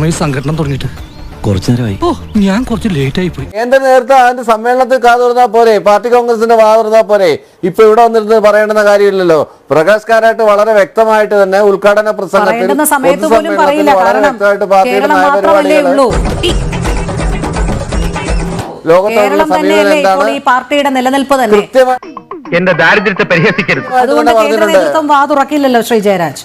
സമയം സംഘടന തുടങ്ങിയിട്ട്. കുറച്ചു നേരമായി ഓ ഞാൻ കുറച്ച് ലേറ്റ് ആയി പോയി എന്റെ നേരത്തെ അതിന്റെ സമ്മേളനത്തിൽ കാതുറന്നാ പോരെ പാർട്ടി കോൺഗ്രസിന്റെ വാതുറന്നാ പോരെ. ഇപ്പൊ ഇവിടെ വന്നിരുന്നത് പറയണമെന്ന കാര്യമില്ലല്ലോ. പ്രകാശ് കാരാട്ട് വളരെ വ്യക്തമായിട്ട് തന്നെ ഉദ്ഘാടന പ്രസംഗത്തിൽ പറയേണ്ടുന്ന സമയത്ത് പോലും പറയില്ല. വളരെ കാരണം വ്യക്തമായിട്ട് പാർട്ടിയുടെ കേരളം മാത്രമല്ലേ നയപരിപാടികൾ ഉള്ളൂ. ലോകത്തോടുള്ള സമീപനം എന്താണ്? ഈ പാർട്ടിയുടെ നിലനിൽപ്പ് തന്നെ. എന്റെ ദാരിദ്ര്യത്തെ പരിഹസിക്കരുത്. അതുകൊണ്ട് കേന്ദ്ര പറഞ്ഞിട്ടുണ്ട്. നേതൃത്വം വാ ശ്രീ ജയരാജ്.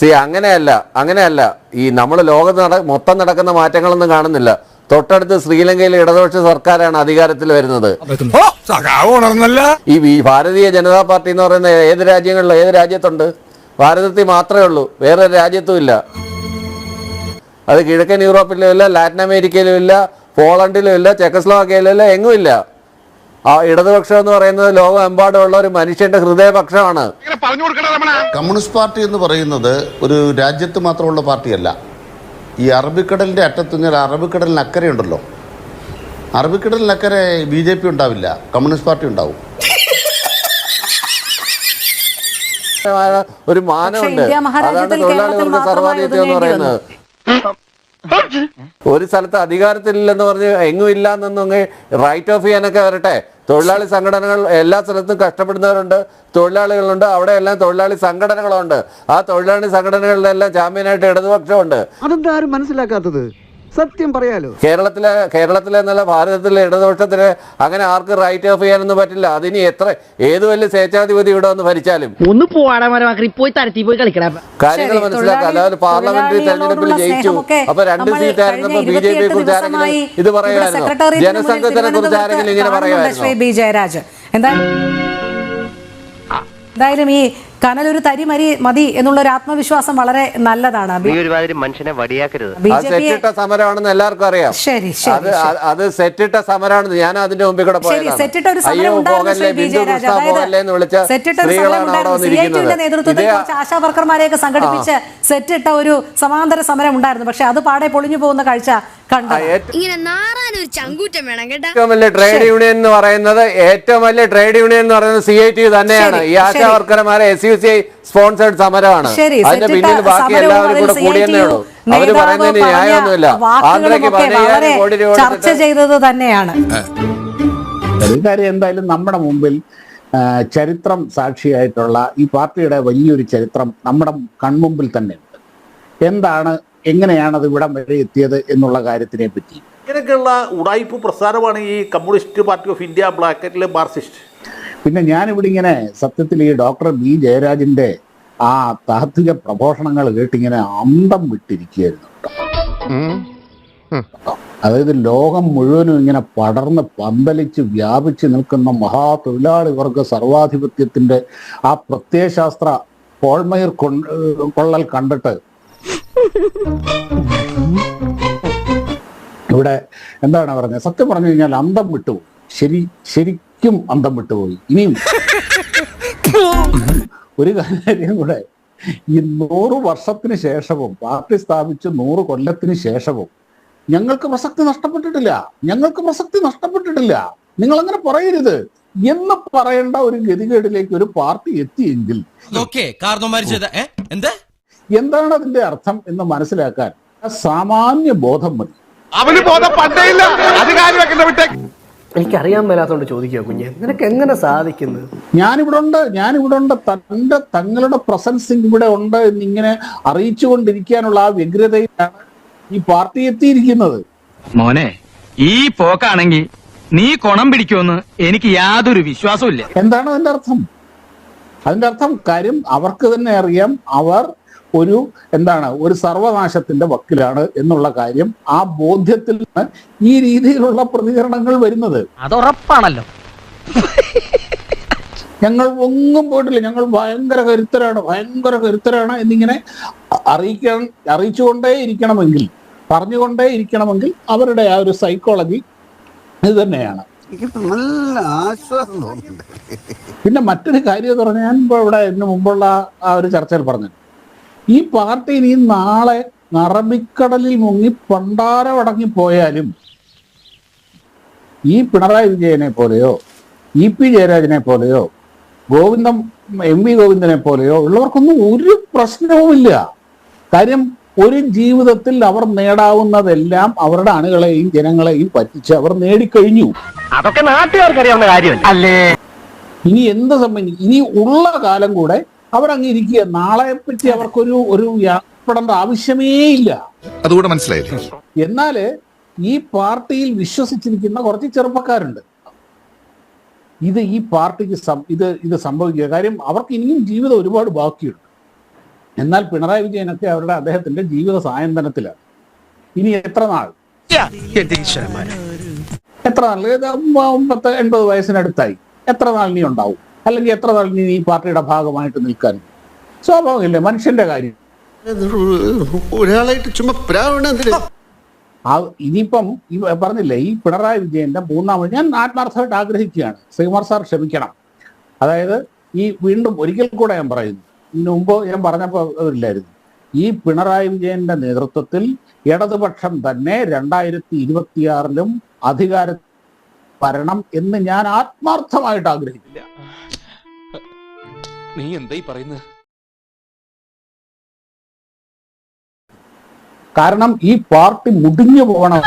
സി അങ്ങനെയല്ല അങ്ങനെയല്ല. ഈ നമ്മൾ ലോകത്ത് നട മൊത്തം നടക്കുന്ന മാറ്റങ്ങളൊന്നും കാണുന്നില്ല. തൊട്ടടുത്ത് ശ്രീലങ്കയിലെ ഇടതുപക്ഷ സർക്കാരാണ് അധികാരത്തിൽ വരുന്നത്. ഈ വി- ഭാരതീയ ജനതാ പാർട്ടി എന്ന് പറയുന്ന ഏത് രാജ്യങ്ങളിലും ഏത് രാജ്യത്തുണ്ട്? ഭാരതത്തിൽ മാത്രമേ ഉള്ളൂ വേറെ രാജ്യത്തും ഇല്ല. അത് കിഴക്കൻ യൂറോപ്പിലും ഇല്ല ലാറ്റിൻ അമേരിക്കയിലും ഇല്ല പോളണ്ടിലും ഇല്ല ചെക്കസ്ലോവാക്കിയയിലും ഇല്ല എങ്ങും ഇല്ല. ആ ഇടതുപക്ഷം എന്ന് പറയുന്നത് ലോകമെമ്പാടുമുള്ള ഒരു മനുഷ്യന്റെ ഹൃദയപക്ഷമാണ്. കമ്മ്യൂണിസ്റ്റ് പാർട്ടി എന്ന് പറയുന്നത് ഒരു രാജ്യത്ത് മാത്രമുള്ള പാർട്ടിയല്ല. ഈ അറബിക്കടലിന്റെ അറ്റത്തുനിന്ന് അറബിക്കടലിന് അക്കരെ അറബിക്കടലിനക്കരെ ബി ജെ പി ഉണ്ടാവില്ല. കമ്മ്യൂണിസ്റ്റ് പാർട്ടി ഉണ്ടാവും. ഒരു മാനമുണ്ട്. അതാണ് സർവാധിപത്യം എന്ന് പറയുന്നത്. ഒരു സ്ഥലത്ത് അധികാരത്തിലില്ലെന്ന് പറഞ്ഞ് എങ്ങും ഇല്ല എന്നൊന്നും റൈറ്റ് ഓഫ് ചെയ്യാനൊക്കെ വരട്ടെ. തൊഴിലാളി സംഘടനകൾ എല്ലാ സ്ഥലത്തും കഷ്ടപ്പെടുന്നവരുണ്ട് തൊഴിലാളികളുണ്ട് അവിടെ എല്ലാം തൊഴിലാളി സംഘടനകളുണ്ട്. ആ തൊഴിലാളി സംഘടനകളിലെല്ലാം ജാമ്യനായിട്ട് ഇടതുപക്ഷമുണ്ട്. അതെന്താ ആരും മനസ്സിലാക്കാത്തത്? സത്യം പറയാലോ. കേരളത്തിലെ കേരളത്തിലെ എന്നല്ല ഭാരതത്തിലെ ഇടതുപക്ഷത്തിന് അങ്ങനെ ആർക്ക് റൈറ്റ് ഓഫ് ചെയ്യാനൊന്നും പറ്റില്ല. അതിനി എത്ര ഏത് വലിയ സ്വേച്ഛാധിപതി ഇവിടെ വന്ന് ഭരിച്ചാലും? ഒന്ന് പോയി തരത്തി പോയി കളിക്കടാ. കാര്യങ്ങൾ മനസ്സിലാക്കാം. മനസ്സിലാക്കുക തൊഴിലാളി- പാർലമെന്ററി തെരഞ്ഞെടുപ്പിൽ ജയിച്ചു. അപ്പൊ രണ്ട് സീറ്റ് ആയിരുന്നപ്പോ കഴിഞ്ഞ ബി ജെ പിയെ കുറിച്ച് ആരെങ്കിലും ഇത് പറയുമായിരുന്നു ജനസംഘത്തിനെ കുറിച്ച് ആരെങ്കിലും ഇങ്ങനെ പറയുമായിരുന്നു എന്തായാലും എന്തായാലും ഈ ഒരു തരി മരി മതി എന്നുള്ള ഒരു ആത്മവിശ്വാസം വളരെ നല്ലതാണ്. മനുഷ്യനെ വടിയാക്കരുത്. സെറ്റിട്ട സമരമാണെന്ന് എല്ലാവർക്കും അറിയാം. ശരി, ശരി, അത് സെറ്റിട്ട സമരമാണ് ഞാൻ അതിന്റെ മുമ്പിൽ കൂടെ ശരി സെറ്റിട്ട ഒരു സമരം നേതൃത്വത്തിൽ ആശാ വർക്കർമാരെയൊക്കെ സംഘടിപ്പിച്ച് സെറ്റിട്ട ഒരു സമാന്തര സമരം ഉണ്ടായിരുന്നു. പക്ഷെ അത് പാടെ പൊളിഞ്ഞു പോകുന്ന കാഴ്ച കണ്ടു ഇങ്ങനെ നാറാനൊരു ചങ്കൂറ്റം വേണം കേട്ടാ. ഏറ്റവും വലിയ ട്രേഡ് യൂണിയൻ എന്ന് പറയുന്നത് ഏറ്റവും വലിയ ട്രേഡ് യൂണിയൻ എന്ന് പറയുന്നത് സി ഐ ടി തന്നെയാണ്. ഈ ASHA വർക്കർമാരെ S U C I sponsored സമരമാണ്. അതിന്റെ പിന്നിൽ ബാക്കി എല്ലാവരും കൂടെ കൂടിയെന്നേ ഉള്ളൂ. അവർ പറയുന്നതിന് ന്യായമൊന്നുമില്ല. ആന്ധ്രയ്ക്ക് പതിനയ്യായിരം കോടി രൂപ ചർച്ച ചെയ്തത് തന്നെയാണ്. ഒരു കാര്യം എന്തായാലും നമ്മുടെ മുമ്പിൽ ചരിത്രം സാക്ഷിയായിട്ടുള്ള ഈ പാർട്ടിയുടെ വലിയൊരു ചരിത്രം നമ്മുടെ കൺമുമ്പിൽ തന്നെ ഉണ്ട്. എന്താണ് എങ്ങനെയാണ് അത് ഇവിടം വരെ എത്തിയത് എന്നുള്ള കാര്യത്തിനെ പറ്റി? ഇങ്ങനെയൊക്കെയുള്ള ഉടായ്പ പ്രസ്ഥാനമാണ് ഈ കമ്മ്യൂണിസ്റ്റ് പാർട്ടി ഓഫ് ഇന്ത്യ ബ്ലാക്കറ്റിലെ മാർക്സിസ്റ്റ്. പിന്നെ ഞാനിവിടെ ഇങ്ങനെ സത്യത്തിൽ ഈ ഡോക്ടർ ബി ജയരാജിന്റെ ആ താത്വിക പ്രഘോഷണങ്ങൾ കേട്ടിങ്ങനെ അന്തം വിട്ടിരിക്കുകയായിരുന്നു അതായത് ലോകം മുഴുവനും ഇങ്ങനെ പടർന്ന് പന്തലിച്ച് വ്യാപിച്ച് നിൽക്കുന്ന മഹാ തൊഴിലാളി വർഗ സർവാധിപത്യത്തിന്റെ ആ പ്രത്യയശാസ്ത്ര പോൾമയർ കൊള്ളൽ കണ്ടിട്ട് ഇവിടെ എന്താണ് പറഞ്ഞത്? സത്യം പറഞ്ഞു കഴിഞ്ഞാൽ അന്തം വിട്ടുപോയി ശരി ശരിക്കും അന്തം വിട്ടുപോയി. ഇനിയും ഒരു കാര്യം കൂടെ. ഈ നൂറ് വർഷത്തിന് ശേഷവും പാർട്ടി സ്ഥാപിച്ച് നൂറ് കൊല്ലത്തിന് ശേഷവും ഞങ്ങൾക്ക് പ്രസക്തി നഷ്ടപ്പെട്ടിട്ടില്ല. ഞങ്ങൾക്ക് പ്രസക്തി നഷ്ടപ്പെട്ടിട്ടില്ല. നിങ്ങൾ അങ്ങനെ പറയരുത്. എന്ന് പറയേണ്ട ഒരു ഗതികേടിലേക്ക് ഒരു പാർട്ടി എത്തിയെങ്കിൽ എന്താ? എന്താണ് അതിന്റെ അർത്ഥം എന്ന് മനസ്സിലാക്കാൻ സാമാന്യ ബോധം മതി. അവന് ബോധം പണ്ടേ ഇല്ല. അധികാരി വെക്കുന്ന വിട്ടേ എനിക്കറിയാൻ മേലാത്തോണ്ട് ചോദിക്കുക കുഞ്ഞെ. നിനക്ക് എങ്ങനെ സാധിക്കുന്നത് ഞാനിവിടെ ഉണ്ട് ഞാനിവിടെ ഉണ്ട് തന്റെ തങ്ങളുടെ പ്രസൻസ് ഇവിടെ ഉണ്ട് എന്നിങ്ങനെ അറിയിച്ചുകൊണ്ടിരിക്കാനുള്ള ആ വ്യഗ്രതയിലാണ് ഈ പാർട്ടി എത്തിയിരിക്കുന്നത്. മോനെ ഈ പോക്കാണെങ്കിൽ നീ കൊണം പിടിക്കുമെന്ന് എനിക്ക് യാതൊരു വിശ്വാസവും ഇല്ല എന്താണ് അതിന്റെ അർത്ഥം? അതിന്റെ അർത്ഥം കാര്യം അവർക്ക് തന്നെ അറിയാം. അവർ ഒരു എന്താണ് ഒരു സർവനാശത്തിന്റെ വക്കിലാണ് എന്നുള്ള കാര്യം ആ ബോധ്യത്തിൽ നിന്ന് ഈ രീതിയിലുള്ള പ്രതികരണങ്ങൾ വരുന്നത്. അത് ഉറപ്പാണല്ലോ ഞങ്ങൾ ഒന്നും പോയിട്ടില്ല. ഞങ്ങൾ ഭയങ്കര കരുത്തരാണ് ഭയങ്കര കരുത്തരാണ് എന്നിങ്ങനെ അറിയിക്കാൻ അറിയിച്ചുകൊണ്ടേ ഇരിക്കണമെങ്കിൽ പറഞ്ഞുകൊണ്ടേ ഇരിക്കണമെങ്കിൽ അവരുടെ ആ ഒരു സൈക്കോളജി ഇത് തന്നെയാണ്. നല്ല ആശ്വാസം തോന്നുന്നുണ്ട്. പിന്നെ മറ്റൊരു കാര്യം എന്ന് പറഞ്ഞാൽ ഞാൻ ഇപ്പോൾ ഇവിടെ ഇതിനു മുമ്പുള്ള ആ ഒരു ചർച്ചയിൽ പറഞ്ഞു. ഈ പാർട്ടി ഇനി നാളെ അറബിക്കടലിൽ മുങ്ങി പണ്ടാരമടങ്ങി പോയാലും ഈ പിണറായി വിജയനെ പോലെയോ ഇ പി ജയരാജനെ പോലെയോ ഗോവിന്ദം എം വി ഗോവിന്ദനെ പോലെയോ ഉള്ളവർക്കൊന്നും ഒരു പ്രശ്നവുമില്ല. കാര്യം ഒരു ജീവിതത്തിൽ അവർ നേടാവുന്നതെല്ലാം അവരുടെ അണികളെയും ജനങ്ങളെയും പറ്റിച്ച് അവർ നേടിക്കഴിഞ്ഞു. അതൊക്കെ നാട്ടുകാർക്ക് അറിയാവുന്ന കാര്യമല്ല ഇനി എന്ത് സംബന്ധിച്ചു ഇനി ഉള്ള കാലം കൂടെ അവരങ്ങ് ഇരിക്കുക നാളെ പറ്റി അവർക്കൊരു ഒരു യാത്രപ്പെടേണ്ട ആവശ്യമേ ഇല്ല. അതുകൂടെ മനസ്സിലായില്ലേ? എന്നാൽ ഈ പാർട്ടിയിൽ വിശ്വസിച്ചിരിക്കുന്ന കുറച്ച് ചെറുപ്പക്കാരുണ്ട്. ഇത് ഈ പാർട്ടിക്ക് ഇത് ഇത് സംഭവിക്കുക. കാര്യം അവർക്ക് ഇനിയും ജീവിതം ഒരുപാട് ബാക്കിയുണ്ട്. എന്നാൽ പിണറായി വിജയനൊക്കെ അവരുടെ അദ്ദേഹത്തിന്റെ ജീവിത സായന്തനത്തിലാണ്. ഇനി എത്ര നാൾ? എത്ര നാൾ? പത്ത് എൺപത് വയസ്സിനടുത്തായി. എത്ര നാൾ ഇനി ഉണ്ടാവും? അല്ലെങ്കിൽ എത്ര നാൾ നീ ഈ പാർട്ടിയുടെ ഭാഗമായിട്ട് നിൽക്കാൻ? സ്വാഭാവികമല്ലേ? മനുഷ്യന്റെ കാര്യം. ഒരാളായിട്ട് ചുമ്മാ ആ ഇനിയിപ്പം ഈ പറഞ്ഞില്ലേ ഈ പിണറായി വിജയന്റെ മൂന്നാമത് ഞാൻ ആത്മാർത്ഥമായിട്ട് ആഗ്രഹിക്കുകയാണ്. ശ്രീകുമാർ സാർ ക്ഷമിക്കണം. അതായത് ഈ വീണ്ടും ഒരിക്കൽ കൂടെ ഞാൻ പറയുന്നു. ഇതിനു മുമ്പ് ഞാൻ പറഞ്ഞപ്പോൾ അതില്ലായിരുന്നു ഈ പിണറായി വിജയന്റെ നേതൃത്വത്തിൽ ഇടതുപക്ഷം തന്നെ രണ്ടായിരത്തി ഇരുപത്തിയാറിലും അധികാര വരണം എന്ന് ഞാൻ ആത്മാർത്ഥമായിട്ട് ആഗ്രഹിക്കുന്നു നീ എന്തായി പറയുന്നത്? കാരണം ഈ പാർട്ടി മുടിഞ്ഞു പോകണം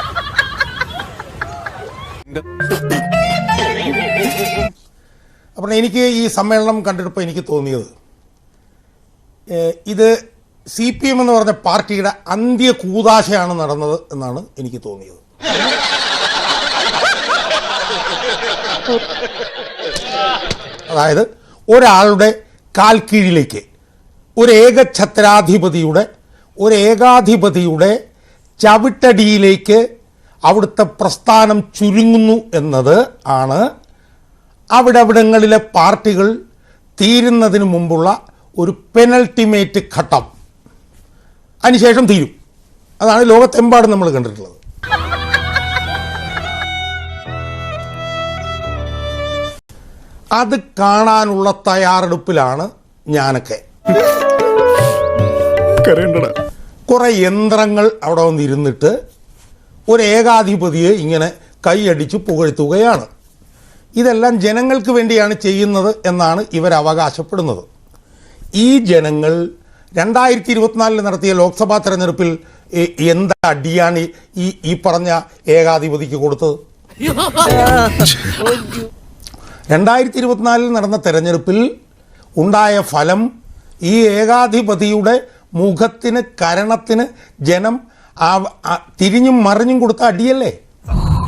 അപ്പോൾ എനിക്ക് ഈ സമ്മേളനം കണ്ടിട്ടപ്പോൾ എനിക്ക് തോന്നിയത് ഇത് സി പി എം എന്ന് പറഞ്ഞ പാർട്ടിയുടെ അന്ത്യ കൂതാശയാണ് നടന്നത് എന്നാണ് എനിക്ക് തോന്നിയത്. അതായത് ഒരാളുടെ കാൽ കീഴിലേക്ക് ഒരു ഏകഛത്രാധിപതിയുടെ ഒരു ഏകാധിപതിയുടെ ചവിട്ടടിയിലേക്ക് അവിടുത്തെ പ്രസ്ഥാനം ചുരുങ്ങുന്നു എന്നത് ആണ് അവിടവിടങ്ങളിലെ പാർട്ടികൾ തീരുന്നതിന് മുമ്പുള്ള ഒരു പെനൽട്ടിമേറ്റ് ഘട്ടം. അതിനുശേഷം തീരും. അതാണ് ലോകത്തെമ്പാടും നമ്മൾ കണ്ടിട്ടുള്ളത്. അത് കാണാനുള്ള തയ്യാറെടുപ്പിലാണ് ഞാനൊക്കെ. കുറെ യന്ത്രങ്ങൾ അവിടെ വന്നിരുന്നിട്ട് ഒരു ഏകാധിപതിയെ ഇങ്ങനെ കൈയടിച്ച് പുകഴ്ത്തുകയാണ്. ഇതെല്ലാം ജനങ്ങൾക്ക് വേണ്ടിയാണ് ചെയ്യുന്നത് എന്നാണ് ഇവർ അവകാശപ്പെടുന്നത്. ഈ ജനങ്ങൾ രണ്ടായിരത്തി ഇരുപത്തിനാലിൽ നടത്തിയ ലോക്സഭാ തെരഞ്ഞെടുപ്പിൽ എന്താ അടിയാണ് ഈ- ഈ ഈ പറഞ്ഞ ഏകാധിപതിക്ക് കൊടുത്തത്? രണ്ടായിരത്തി ഇരുപത്തിനാലിൽ നടന്ന തെരഞ്ഞെടുപ്പിൽ ഉണ്ടായ ഫലം ഈ ഏകാധിപതിയുടെ മുഖത്തിന് കരണത്തിന് ജനം തിരിഞ്ഞും മറിഞ്ഞും കൊടുത്ത അടിയല്ലേ?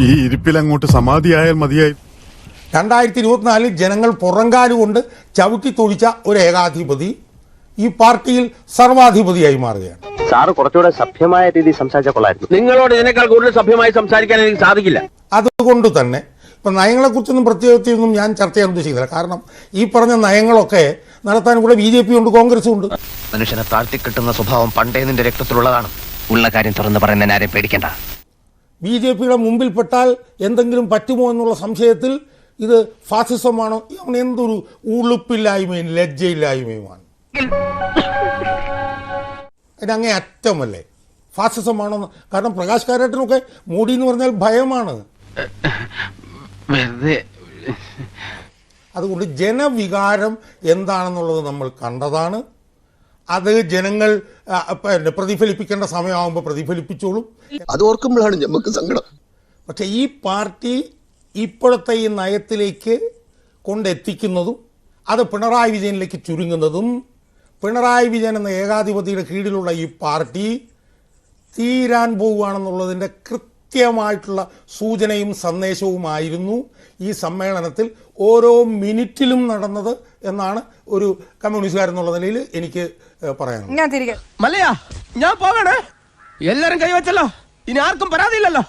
ഈ ഇരിപ്പിൽ അങ്ങോട്ട് സമാധിയായാൽ മതിയായി. രണ്ടായിരത്തി ഇരുപത്തിനാലിൽ ജനങ്ങൾ പുറങ്കാലുകൊണ്ട് ചവിട്ടി തൊഴിച്ച ഒരു ഏകാധിപതി ഈ പാർട്ടിയിൽ സർവാധിപതിയായി മാറുകയാണ്. സാറ് കുറച്ചുകൂടെ സഭ്യമായ രീതിയിൽ സംസാരിച്ച കൊള്ളായിരുന്നു നിങ്ങളോട് ഇതിനേക്കാൾ കൂടുതൽ സഭ്യമായി സംസാരിക്കാൻ എനിക്ക് സാധിക്കില്ല. അതുകൊണ്ട് തന്നെ ഇപ്പം നയങ്ങളെക്കുറിച്ചൊന്നും പ്രത്യേകത്തിയൊന്നും ഞാൻ ചർച്ച ചെയ്യാൻ ഉദ്ദേശിക്കുന്നില്ല കാരണം ഈ പറഞ്ഞ നയങ്ങളൊക്കെ നടത്താൻ കൂടെ ബി ജെ പി ഉണ്ട് കോൺഗ്രസും ഉണ്ട്. മനുഷ്യനെ താഴ്ത്തിക്കിട്ടുന്ന സ്വഭാവം പണ്ടേ നിന്റെ രക്തത്തിലുള്ളതാണ്. ഉള്ള കാര്യം തുറന്ന് പറയുന്ന ആരെയും പേടിക്കണ്ട. ബി ജെ പിയുടെ മുമ്പിൽ പെട്ടാൽ എന്തെങ്കിലും പറ്റുമോ എന്നുള്ള സംശയത്തിൽ ഇത് ഫാസിസമാണോ. അങ്ങനെ എന്തൊരു ഉളുപ്പില്ലായ്മയും ലജ്ജയില്ലായ്മയുമാണ്. അതിനങ്ങേ അറ്റമല്ലേ? ഫാസിസമാണോ? കാരണം പ്രകാശ് കാരാട്ടിനൊക്കെ മോഡി എന്ന് പറഞ്ഞാൽ ഭയമാണ്. വെറുതെ. അതുകൊണ്ട് ജനവികാരം എന്താണെന്നുള്ളത് നമ്മൾ കണ്ടതാണ്. അത് ജനങ്ങൾ പിന്നെ പ്രതിഫലിപ്പിക്കേണ്ട സമയമാകുമ്പോൾ പ്രതിഫലിപ്പിച്ചോളും. അത് ഓർക്കുമ്പോഴാണ് നമുക്ക് സങ്കടം. പക്ഷെ ഈ പാർട്ടി ഇപ്പോഴത്തെ ഈ നയത്തിലേക്ക് കൊണ്ടെത്തിക്കുന്നതും അത് പിണറായി വിജയനിലേക്ക് ചുരുങ്ങുന്നതും പിണറായി വിജയൻ എന്ന ഏകാധിപതിയുടെ കീഴിലുള്ള ഈ പാർട്ടി തീരാൻ പോവുകയാണെന്നുള്ളതിന്റെ കൃത്യമായിട്ടുള്ള സൂചനയും സന്ദേശവുമായിരുന്നു ഈ സമ്മേളനത്തിൽ ഓരോ മിനിറ്റിലും നടന്നത് എന്നാണ് ഒരു കമ്മ്യൂണിസ്റ്റുകാരെന്നുള്ള നിലയിൽ എനിക്ക് പറയാനുള്ളത്. ഞാൻ തിരികെ. മല്ലയാ ഞാൻ പോകണേ. എല്ലാരും കൈവച്ചല്ലോ ഇനി ആർക്കും പരാതിയില്ലല്ലോ.